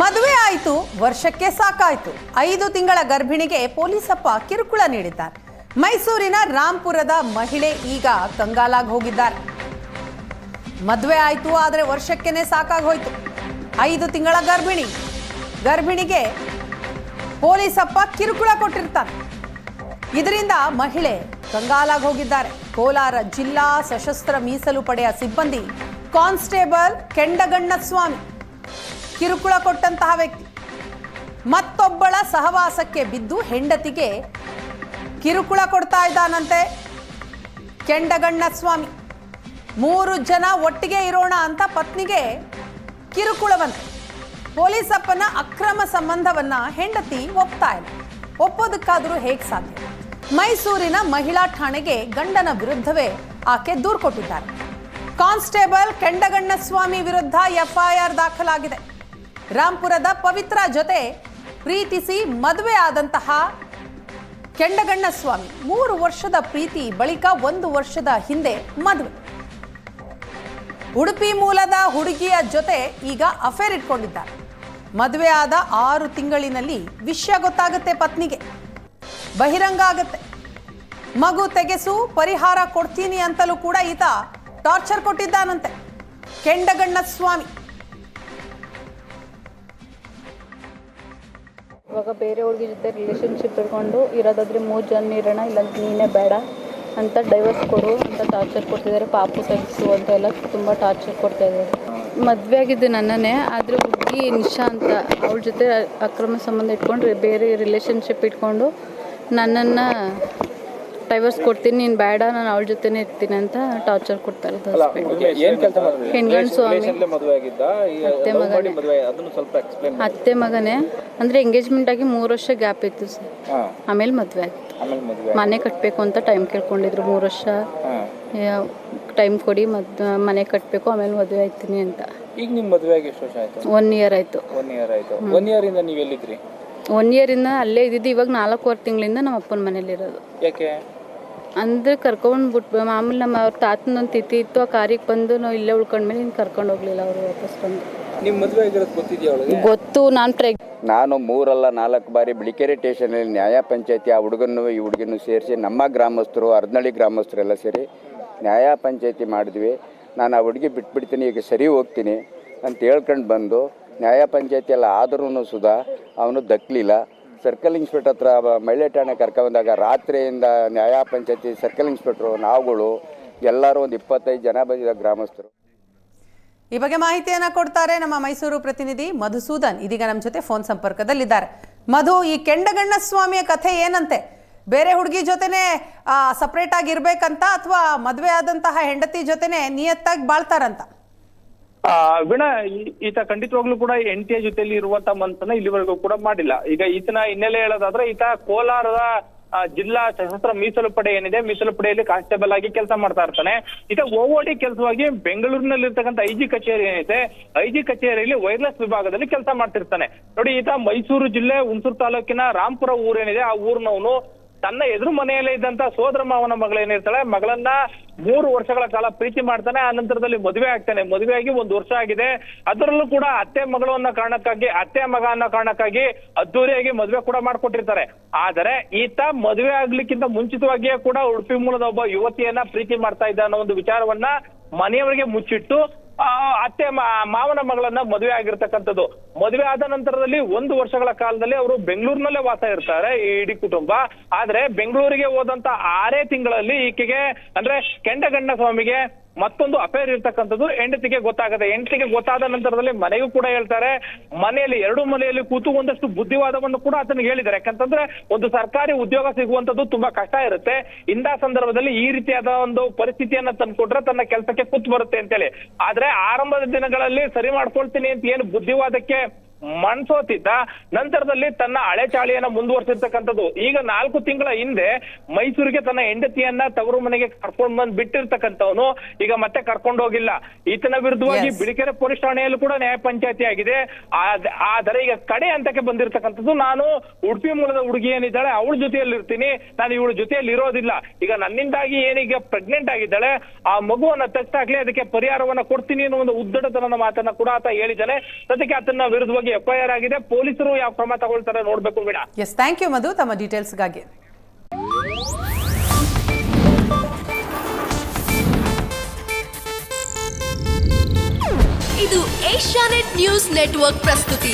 ಮದುವೆ ಆಯಿತು, ವರ್ಷಕ್ಕೆ ಸಾಕಾಯ್ತು. ಐದು ತಿಂಗಳ ಗರ್ಭಿಣಿಗೆ ಪೊಲೀಸಪ್ಪ ಕಿರುಕುಳ ನೀಡಿದ್ದಾರೆ. ಮೈಸೂರಿನ ರಾಂಪುರದ ಮಹಿಳೆ ಈಗ ಕಂಗಾಲಾಗಿ ಹೋಗಿದ್ದಾರೆ. ಮದುವೆ ಆಯಿತು, ಆದರೆ ವರ್ಷಕ್ಕೇನೆ ಸಾಕಾಗಿ ಹೋಯ್ತು. ಐದು ತಿಂಗಳ ಗರ್ಭಿಣಿ. ಗರ್ಭಿಣಿಗೆ ಪೊಲೀಸಪ್ಪ ಕಿರುಕುಳ ಕೊಟ್ಟಿರ್ತಾರೆ. ಇದರಿಂದ ಮಹಿಳೆ ಕಂಗಾಲಾಗಿ ಹೋಗಿದ್ದಾರೆ. ಕೋಲಾರ ಜಿಲ್ಲಾ ಸಶಸ್ತ್ರ ಮೀಸಲು ಪಡೆಯ ಸಿಬ್ಬಂದಿ ಕಾನ್ಸ್ಟೇಬಲ್ ಕೆಂಡಗಣ್ಣ ಸ್ವಾಮಿ ಕಿರುಕುಳ ಕೊಟ್ಟಂತಹ ವ್ಯಕ್ತಿ. ಮತ್ತೊಬ್ಬಳ ಸಹವಾಸಕ್ಕೆ ಬಿದ್ದು ಹೆಂಡತಿಗೆ ಕಿರುಕುಳ ಕೊಡ್ತಾ ಇದ್ದಾನಂತೆ. ಕೆಂಡಗಣ್ಣ ಸ್ವಾಮಿ. ಮೂರು ಜನ ಒಟ್ಟಿಗೆ ಇರೋಣ ಅಂತ ಪತ್ನಿಗೆ ಕಿರುಕುಳವಂತೆ ಪೊಲೀಸಪ್ಪನ ಅಕ್ರಮ ಸಂಬಂಧವನ್ನ ಹೆಂಡತಿ ಒಪ್ತಾ ಇಲ್ಲ. ಒಪ್ಪೋದಕ್ಕಾದರೂ ಹೇಗೆ ಸಾಧ್ಯ? ಮೈಸೂರಿನ ಮಹಿಳಾ ಠಾಣೆಗೆ ಗಂಡನ ವಿರುದ್ಧವೇ ಆಕೆ ದೂರು ಕೊಟ್ಟಿದ್ದಾರೆ. ಕಾನ್ಸ್ಟೇಬಲ್ ಕೆಂಡಗಣ್ಣ ಸ್ವಾಮಿ ವಿರುದ್ಧ ಎಫ್ಐಆರ್ ದಾಖಲಾಗಿದೆ. ರಾಂಪುರದ ಪವಿತ್ರ ಜೊತೆ ಪ್ರೀತಿಸಿ ಮದುವೆ ಆದಂತಹ ಕೆಂಡಗಣ್ಣ ಸ್ವಾಮಿ ಮೂರು ವರ್ಷದ ಪ್ರೀತಿ, ಬಳಿಕ ಒಂದು ವರ್ಷದ ಹಿಂದೆ ಮದುವೆ. ಉಡುಪಿ ಮೂಲದ ಹುಡುಗಿಯ ಜೊತೆ ಈಗ ಅಫೇರ್ ಇಟ್ಕೊಂಡಿದ್ದಾರೆ. ಮದುವೆ ಆದ ಆರು ತಿಂಗಳಿನಲ್ಲಿ ವಿಷಯ ಗೊತ್ತಾಗುತ್ತೆ ಪತ್ನಿಗೆ. ಬಹಿರಂಗ ಆಗತ್ತೆ. ಮಗು ತೆಗೆಸು, ಪರಿಹಾರ ಕೊಡ್ತೀನಿ ಅಂತಲೂ ಕೂಡ ಈತ ಟಾರ್ಚರ್ ಕೊಟ್ಟಿದ್ದಾನಂತೆ. ಕೆಂಡಗಣ್ಣ ಸ್ವಾಮಿ ಇವಾಗ ಬೇರೆಯವ್ರಿಗೆ ಜೊತೆ ರಿಲೇಷನ್ಶಿಪ್ ಇಟ್ಕೊಂಡು ಇರೋದಾದ್ರೆ ಮೂರು ಜನ ಇರೋಣ ಇಲ್ಲ ನೀನೇ ಬೇಡ ಅಂತ ಡೈವರ್ಸ್ ಕೊಡು ಅಂತ ಟಾರ್ಚರ್ ಕೊಡ್ತಿದ್ದಾರೆ, ಪಾಪು ತೆಗಿಸು ಅಂತ ಎಲ್ಲ ತುಂಬ ಟಾರ್ಚರ್ ಕೊಡ್ತಾ ಇದ್ದಾರೆ. ಮದುವೆ ಆಗಿದ್ದು ನನ್ನನ್ನೇ, ಆದರೆ ಹುಡುಗಿ ನಿಶಾ ಅಂತ ಅವಳ ಜೊತೆ ಅಕ್ರಮ ಸಂಬಂಧ ಇಟ್ಕೊಂಡು ಬೇರೆ ರಿಲೇಷನ್ಶಿಪ್ ಇಟ್ಕೊಂಡು ನನ್ನನ್ನು ಡೈವರ್ಸ್ ಕೊಡ್ತೀನಿ ನೀನು ಬೇಡ ನಾನು ಅವಳ ಜೊತೆನೇ ಇರ್ತೀನಿ ಅಂತ ಟಾರ್ಚರ್ ಕೊಡ್ತಾರೆ ಹೆಣ್ಗಣ್ ಸ್ವಾಮಿ. ಅತ್ತೆ ಮಗನೇ. ಅತ್ತೆ ಮಗನೇ. ಅಂದರೆ ಎಂಗೇಜ್ಮೆಂಟ್ ಆಗಿ ಮೂರು ವರ್ಷ ಗ್ಯಾಪ್ ಇತ್ತು ಸರ್ ಆಮೇಲೆ ಮದುವೆ ಆಗಿತ್ತು ಮನೆ ಕಟ್ಟಬೇಕು ಅಂತ ಟೈಮ್ ಕೇಳ್ಕೊಂಡಿದ್ರು ಮೂರು ವರ್ಷ. ಟೈಮ್ ಕೊಡಿ ಮತ್ತು ಮನೆ ಕಟ್ಟಬೇಕು ಆಮೇಲೆ ಮದುವೆ ಆಯ್ತೀನಿ ಅಂತ. ಈಗ ನಿಮ್ ಮದುವೆ ಆಗಿ ಎಷ್ಟು ವರ್ಷ ಆಯ್ತು? ಒನ್ ಇಯರ್ ಆಯ್ತು. ಒನ್ ಇಯರ್ ಆಯ್ತು. ಒನ್ ಇಯರ್ ಇಂದ ನೀವ್ ಎಲ್ಲಿದ್ರಿ? ಒನ್ ಇಂದ ಅಲ್ಲೇ ಇದ್ದಿದ್ದು ಇವಾಗ ನಾಲ್ಕೂವರೆ ತಿಂಗಳಿಂದ ನಮ್ಮ ಅಪ್ಪನ ಮನೇಲಿರೋದು. ಯಾಕೆ? ಅಂದರೆ ಕರ್ಕೊಂಡು ಬಿಟ್ಟು ಮಾಮೂಲಿ ನಮ್ಮ ಅವ್ರ ತಾತನೊಂದು ತಿಥಿ ಇತ್ತು ಆ ಕಾರಿಗೆ ಬಂದು ನಾವು ಇಲ್ಲೇ ಉಳ್ಕೊಂಡ್ಮೇಲೆ ಇನ್ನು ಕರ್ಕೊಂಡು ಹೋಗ್ಲಿಲ್ಲ ಅವರು ವಾಪಸ್ ಬಂದು. ನಿಮ್ಮ ಮದುವೆ ಆಗಿರೋದು ಗೊತ್ತಿದ್ಯಾ ಅವಳಿಗೆ? ಗೊತ್ತು ನಾನು ಪ್ರೆಗ್ ನಾನು ಮೂರಲ್ಲ ನಾಲ್ಕು ಬಾರಿ ಬಿಳಿಕೆರೆ ಸ್ಟೇಷನಲ್ಲಿ ನ್ಯಾಯ ಪಂಚಾಯತಿ ಆ ಹುಡುಗನ್ನು ಈ ಹುಡುಗನ್ನು ಸೇರಿಸಿ ನಮ್ಮ ಗ್ರಾಮಸ್ಥರು ಅರ್ನಳ್ಳಿ ಗ್ರಾಮಸ್ಥರೆಲ್ಲ ಸೇರಿ ನ್ಯಾಯ ಪಂಚಾಯತಿ ಮಾಡಿದ್ವಿ. ನಾನು ಆ ಹುಡುಗಿ ಬಿಟ್ಬಿಡ್ತೀನಿ ಈಗ ಸರಿ ಹೋಗ್ತೀನಿ ಅಂತ ಹೇಳ್ಕೊಂಡು ಬಂದು ನ್ಯಾಯ ಪಂಚಾಯತಿ ಎಲ್ಲ ಆದ್ರೂ ಸುಧಾ ಅವನು ದಕ್ಕಲಿಲ್ಲ ಸರ್ಕಲ್ ಇನ್ಸ್ಪೆಕ್ಟರ್ ಹತ್ರ ಮಹಿಳೆ ಠಾಣೆ ಕರ್ಕೊಂಬಂದಾಗ ರಾತ್ರಿಯಿಂದ ನ್ಯಾಯ ಪಂಚಾಯತಿ ಸರ್ಕಲ್ ಇನ್ಸ್ಪೆಕ್ಟ್ರು, ನಾವುಗಳು ಎಲ್ಲರೂ ಒಂದು ಇಪ್ಪತ್ತೈದು ಜನ ಬಂದಿದ್ದ ಗ್ರಾಮಸ್ಥರು. ಈ ಬಗ್ಗೆ ಮಾಹಿತಿಯನ್ನ ಕೊಡ್ತಾರೆ ನಮ್ಮ ಮೈಸೂರು ಪ್ರತಿನಿಧಿ ಮಧುಸೂದನ್. ಇದೀಗ ನಮ್ಮ ಜೊತೆ ಫೋನ್ ಸಂಪರ್ಕದಲ್ಲಿದ್ದಾರೆ. ಮಧು, ಈ ಕೆಂಡಗಣ್ಣ ಸ್ವಾಮಿಯ ಕಥೆ ಏನಂತೆ? ಬೇರೆ ಹುಡುಗಿ ಜೊತೆನೆ ಸಪ್ರೇಟ್ ಆಗಿರ್ಬೇಕಂತ ಅಥವಾ ಮದುವೆ ಆದಂತಹ ಹೆಂಡತಿ ಜೊತೆನೆ ನಿಯತ್ತಾಗಿ ಬಾಳ್ತಾರಂತ? ವೀಣಾ ಈತ ಖಂಡಿತವಾಗ್ಲೂ ಕೂಡ ಎನ್ ಟಿ ಎ ಜೊತೆಯಲ್ಲಿ ಇರುವಂತ ಮನಸ್ಸನ್ನ ಇಲ್ಲಿವರೆಗೂ ಕೂಡ ಮಾಡಿಲ್ಲ. ಈಗ ಈತನ ಹಿನ್ನೆಲೆ ಹೇಳೋದಾದ್ರೆ ಈತ ಕೋಲಾರದ ಜಿಲ್ಲಾ ಸಶಸ್ತ್ರ ಮೀಸಲು ಪಡೆ ಏನಿದೆ, ಮೀಸಲು ಪಡೆಯಲ್ಲಿ ಕಾನ್ಸ್ಟೇಬಲ್ ಆಗಿ ಕೆಲಸ ಮಾಡ್ತಾ ಇರ್ತಾನೆ. ಈತ ಓಓಡಿ ಕೆಲಸವಾಗಿ ಬೆಂಗಳೂರಿನಲ್ಲಿ ಇರ್ತಕ್ಕಂಥ ಐ ಜಿ ಕಚೇರಿ ಏನಿದೆ, ಐ ಜಿ ಕಚೇರಿಯಲ್ಲಿ ವೈರ್ಲೆಸ್ ವಿಭಾಗದಲ್ಲಿ ಕೆಲಸ ಮಾಡ್ತಿರ್ತಾನೆ. ನೋಡಿ, ಈತ ಮೈಸೂರು ಜಿಲ್ಲೆ ಹುಣಸೂರು ತಾಲೂಕಿನ ರಾಂಪುರ ಊರೇನಿದೆ ಆ ಊರಿನವನು ತನ್ನ ಎದುರು ಮನೆಯಲ್ಲೇ ಇದ್ದಂತ ಸೋದರ ಮಾವನ ಮಗಳೇನಿರ್ತಾಳೆ ಮಗಳನ್ನ ಮೂರು ವರ್ಷಗಳ ಕಾಲ ಪ್ರೀತಿ ಮಾಡ್ತಾನೆ ಆ ನಂತರದಲ್ಲಿ ಮದುವೆ ಆಗ್ತಾನೆ. ಮದುವೆ ಆಗಿ ಒಂದು ವರ್ಷ ಆಗಿದೆ. ಅದರಲ್ಲೂ ಕೂಡ ಅತ್ತೆ ಮಗಳು ಅನ್ನೋ ಕಾರಣಕ್ಕಾಗಿ ಅತ್ತೆ ಮಗ ಅನ್ನೋ ಕಾರಣಕ್ಕಾಗಿ ಅದ್ದೂರಿಯಾಗಿ ಮದುವೆ ಕೂಡ ಮಾಡ್ಕೊಟ್ಟಿರ್ತಾರೆ. ಆದರೆ ಈತ ಮದುವೆ ಆಗ್ಲಿಕ್ಕಿಂತ ಮುಂಚಿತವಾಗಿಯೇ ಕೂಡ ಉಡುಪಿ ಮೂಲದ ಒಬ್ಬ ಯುವತಿಯನ್ನ ಪ್ರೀತಿ ಮಾಡ್ತಾ ಇದ್ದ ಅನ್ನೋ ಒಂದು ವಿಚಾರವನ್ನ ಮನೆಯವರಿಗೆ ಮುಚ್ಚಿಟ್ಟು ಆ, ಅತ್ತೆ ಮಾವನ ಮಗಳನ್ನ ಮದುವೆ ಆಗಿರ್ತಕ್ಕಂಥದ್ದು. ಮದುವೆ ಆದ ನಂತರದಲ್ಲಿ ಒಂದು ವರ್ಷಗಳ ಕಾಲದಲ್ಲಿ ಅವರು ಬೆಂಗಳೂರಿನಲ್ಲೇ ವಾಸ ಇರ್ತಾರೆ ಈ ಇಡೀ ಕುಟುಂಬ. ಆದ್ರೆ ಬೆಂಗಳೂರಿಗೆ ಹೋದಂತ ಆರೇ ತಿಂಗಳಲ್ಲಿ ಈಕೆಗೆ ಅಂದ್ರೆ ಕೆಂಡಗಣ್ಣ ಸ್ವಾಮಿಗೆ ಮತ್ತೊಂದು ಅಫೇರ್ ಇರ್ತಕ್ಕಂಥದ್ದು ಹೆಂಡತಿಗೆ ಗೊತ್ತಾಗದೆ. ಹೆಂಡತಿಗೆ ಗೊತ್ತಾದ ನಂತರದಲ್ಲಿ ಮನೆಗೂ ಕೂಡ ಹೇಳ್ತಾರೆ. ಮನೆಯಲ್ಲಿ, ಎರಡು ಮನೆಯಲ್ಲಿ ಕೂತು ಒಂದಷ್ಟು ಬುದ್ಧಿವಾದವನ್ನು ಕೂಡ ಆತನಿಗೆ ಹೇಳಿದ್ದಾರೆ. ಯಾಕಂತಂದ್ರೆ ಒಂದು ಸರ್ಕಾರಿ ಉದ್ಯೋಗ ಸಿಗುವಂತದ್ದು ತುಂಬಾ ಕಷ್ಟ ಇರುತ್ತೆ. ಇಂಥ ಸಂದರ್ಭದಲ್ಲಿ ಈ ರೀತಿಯಾದ ಒಂದು ಪರಿಸ್ಥಿತಿಯನ್ನ ತಂದ್ಕೊಟ್ರೆ ತನ್ನ ಕೆಲಸಕ್ಕೆ ಕೂತ್ ಬರುತ್ತೆ ಅಂತೇಳಿ. ಆದ್ರೆ ಆರಂಭದ ದಿನಗಳಲ್ಲಿ ಸರಿ ಮಾಡ್ಕೊಳ್ತೀನಿ ಅಂತ ಏನು ಬುದ್ಧಿವಾದಕ್ಕೆ ಮನ್ಸೋತಿದ್ದ. ನಂತರದಲ್ಲಿ ತನ್ನ ಹಳೆ ಚಾಳಿಯನ್ನ ಮುಂದುವರ್ಸಿರ್ತಕ್ಕಂಥದ್ದು. ಈಗ ನಾಲ್ಕು ತಿಂಗಳ ಹಿಂದೆ ಮೈಸೂರಿಗೆ ತನ್ನ ಹೆಂಡತಿಯನ್ನ ತವರು ಮನೆಗೆ ಕರ್ಕೊಂಡ್ ಬಂದ್ ಬಿಟ್ಟಿರ್ತಕ್ಕಂಥವನು. ಈಗ ಮತ್ತೆ ಕರ್ಕೊಂಡು ಹೋಗಿಲ್ಲ. ಈತನ ವಿರುದ್ಧವಾಗಿ. ಬಿಳಿಕೆರೆ ಪೊಲೀಸ್ ಠಾಣೆಯಲ್ಲೂ ಕೂಡ ನ್ಯಾಯ ಪಂಚಾಯತಿ ಆಗಿದೆ. ಆದ್- ಆದರೆ ಈಗ ಕಡೆ ಹಂತಕ್ಕೆ ಬಂದಿರತಕ್ಕಂಥದ್ದು ನಾನು ಉಡುಪಿ ಮೂಲದ ಹುಡುಗಿ ಏನಿದ್ದಾಳೆ ಅವಳ ಜೊತೆಯಲ್ಲಿ ಇರ್ತೀನಿ. ನಾನು ಇವಳ ಜೊತೆಯಲ್ಲಿ ಇರೋದಿಲ್ಲ. ಈಗ ನನ್ನಿಂದಾಗಿ ಏನೀಗ ಪ್ರೆಗ್ನೆಂಟ್ ಆಗಿದ್ದಾಳೆ ಆ ಮಗುವನ್ನ ತೆಗ್ಸಾಕ್ಲಿ ಅದಕ್ಕೆ ಪರಿಹಾರವನ್ನ ಕೊಡ್ತೀನಿ ಅನ್ನೋ ಒಂದು ಉದ್ದಡತನದ ಮಾತನ್ನ ಕೂಡ ಆತ ಹೇಳಿದ್ದಾನೆ. ಸದ್ಯಕ್ಕೆ ಆತನ ವಿರುದ್ಧವಾಗಿ ಎಫ್ಐಆರ್ ಆಗಿದೆ ಪೊಲೀಸರು ಯಾವ ಕ್ರಮ ತಗೊಳ್ತಾರೆ ನೋಡ್ಬೇಕು ಬೇಡ ಎಸ್ ಥ್ಯಾಂಕ್ ಯು ಮಧು. ತಮ್ಮ ಡೀಟೇಲ್ಸ್ಗಾಗಿ ಇದು ಏಷ್ಯಾನೆಟ್ ನ್ಯೂಸ್ ನೆಟ್ವರ್ಕ್ ಪ್ರಸ್ತುತಿ.